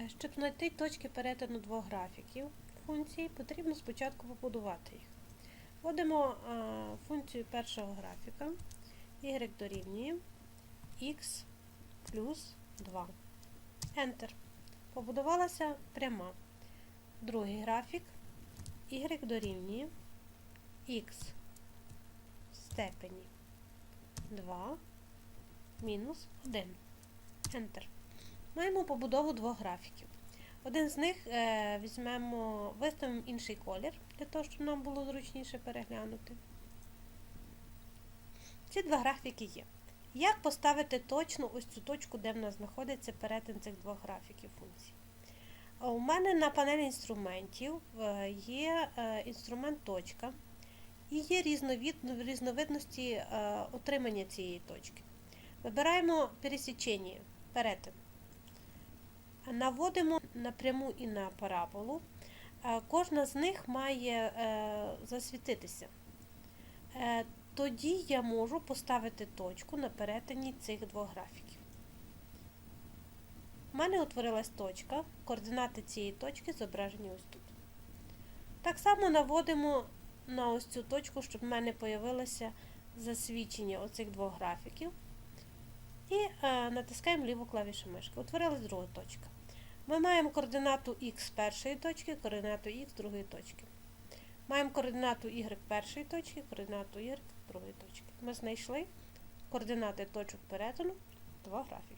Е, Щоб знайти точки перетину двох графіків функції, потрібно спочатку побудувати їх. Вводимо е, функцію першого графіка y дорівнює x плюс 2. Enter. Побудувалася пряма. Другий графік y дорівнює x в степені 2 мінус 1. Enter. Маємо побудову двох графіків. Один з них е, візьмемо, виставимо інший колір, для того, щоб нам було зручніше переглянути. Ці два графіки є. Як поставити точно ось цю точку, де в нас знаходиться перетин цих двох графіків функцій? У мене на панелі інструментів е, є е, інструмент точка і є різновид, різновидності отримання цієї точки. Вибираємо пересічення, перетин. Наводимо на пряму і на параболу. Е, Кожна з них має е, засвітитися. Е, Тоді я можу поставити точку на перетині цих двох графіків. У мене утворилась точка, координати цієї точки зображені ось тут. Так само наводимо на ось цю точку, щоб в мене появилося засвідчення оцих двох графіків. І натискаємо ліву клавішу мишки. Утворилась друга точка. Ми маємо координату х першої точки, координату х другої точки. Маємо координату y першої точки, координату y другої точки. Ми знайшли координати точок перетину двох графіків.